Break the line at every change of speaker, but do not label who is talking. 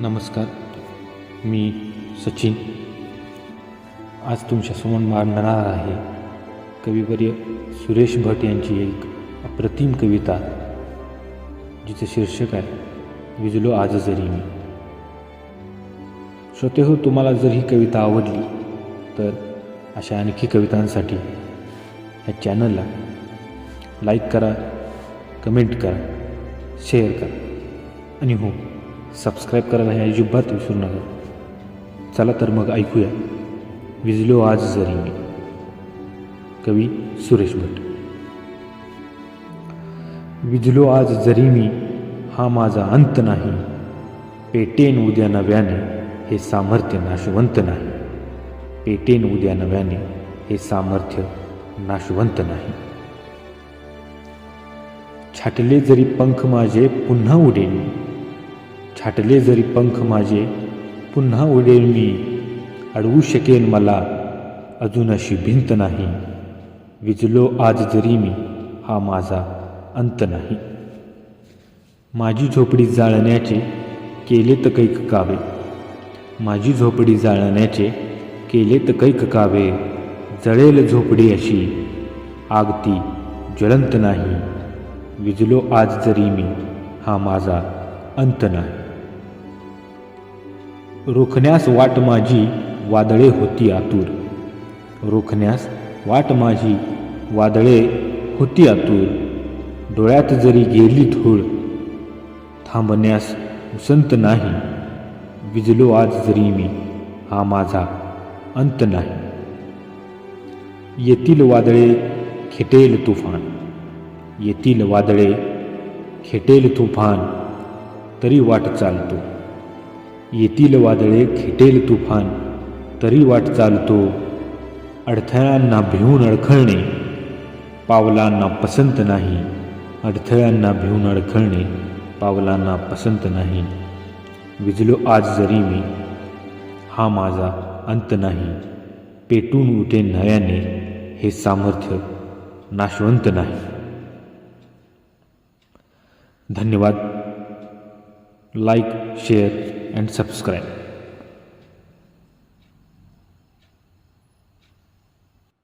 नमस्कार मी सचिन. आज तुमच्यासमोर मांडणार आहे कविवर्य सुरेश भट यांची एक अप्रतिम कविता जिचं शीर्षक आहे विजलो आज जरी मी. श्रोते हो तुम्हाला जर ही कविता आवडली तर अशा आणखी कवितांसाठी ह्या चॅनलला लाईक करा कमेंट करा शेअर करा. आणि हो सबस्क्राईब करायला हे अजिबात विसरू नका. चला तर मग ऐकूया. विजलो आज जरी मी कवी सुरेश भट विजलो आज जरी मी हा माझा अंत नाही. पेटेन उद्या नव्याने हे सामर्थ्य नाशवंत नाही. पेटेन उद्या नव्याने हे सामर्थ्य नाशवंत नाही. छाटले जरी पंख माझे पुन्हा उडेन. छाटले जरी पंख माझे पुन्हा उडेन मी अडवू शकेन मला अजून अशी भिंत नाही. विजलो आज जरी मी हा माझा अंत नाही. माझी झोपडी जाळण्याचे केले तर कैक कावे. माझी झोपडी जाळण्याचे केले तर कैक कावे. जळेल झोपडी अशी. आगती ज्वलंत नाही. विजलो आज जरी मी हा माझा अंत नाही. रोखण्यास वाट माझी वादळे होती आतूर. रोखण्यास वाट माझी वादळे होती आतूर. डोळ्यात जरी गेली धूळ थांबण्यास उसंत नाही. विजलो आज जरी मी हा माझा अंत नाही. येतील वादळे खेटेल तुफान. येतील वादळे खेटेल तुफान. तरी वाट चालतो. येतील वादळे खेटेल तुफान. तरी वाट चालतो. अडथळ्यांना भिवून अडखळणे. पावलांना पसंत नाही. अडथळ्यांना भिवून अडखळणे. पावलांना पसंत नाही. विजलो आज जरी मी. हा माझा अंत नाही. पेटून उठे नव्याने. हे सामर्थ्य नाशवंत नाही. धन्यवाद. Like share and subscribe